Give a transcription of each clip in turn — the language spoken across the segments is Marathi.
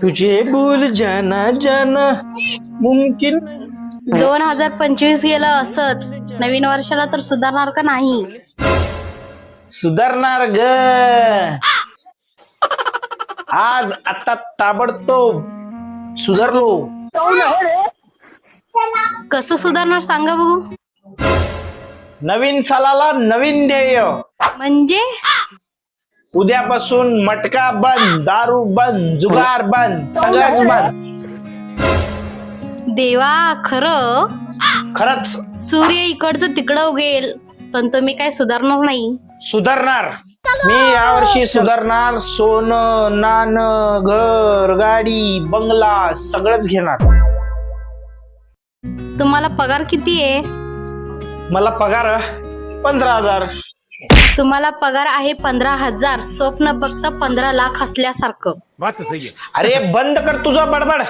तुझे बोल जाना जाना मुमकिन. दोन हजार पंचवीस गेलं असंच. नवीन वर्षाला तर सुधारणार का नाही? सुधारणार ग. आज आता ताबडतोब सुधारलो. कसं सुधारणार सांगा बघू. नवीन सालाला नवीन ध्येय. म्हणजे? उद्यापासून मटका बंद दारू बंद जुगार बंद सगळंच बंद. देवा खरं? खरंच. सूर्य इकडचं तिकडं उगेल पण तुम्ही काय सुधारणार नाही. सुधारणार. मी यावर्षी सुधारणार सोनं नाणं घर गाडी बंगला सगळंच घेणार. तुम्हाला पगार किती आहे? मला पगार पंधरा हजार. तुम्हाला पगार आहे पंधरा हजार स्वप्न फक्त पंधरा लाख असल्यासारखं. बात तो सही है अरे बंद कर तुझं बडबड.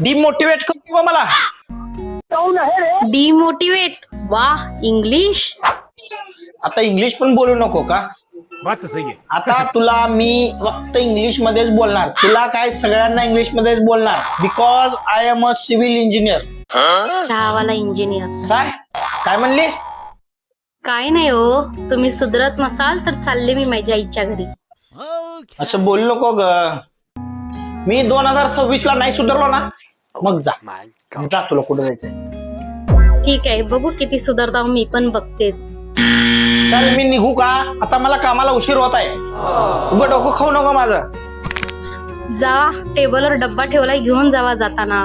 डिमोटिवेट करतो मला? डिमोटिवेट वा इंग्लिश आता इंग्लिश पण बोलू नको का? बात तो सही है आता तुला मी फक्त इंग्लिश मध्येच बोलणार. तुला काय सगळ्यांना इंग्लिश मध्येच बोलणार? Because I am a civil engineer Chahawala engineer काय? काय म्हणली? काय नाही हो. तुम्ही सुधरत नसाल तर चालले मी माझ्या आईच्या घरी. असं बोलू नको ग. मी दोन हजार सव्वीस ला नाही सुधारलो ना. मग जा. जा तुला कुठे जायचंय. ठीक आहे बघू किती सुधारता मी पण बघतेच. चल मी निघू का? आता मला कामाला उशीर होत आहे. उगं डोकं खाऊ नको माझं. जा टेबलवर डब्बा ठेवलाय घेऊन जावा जाताना.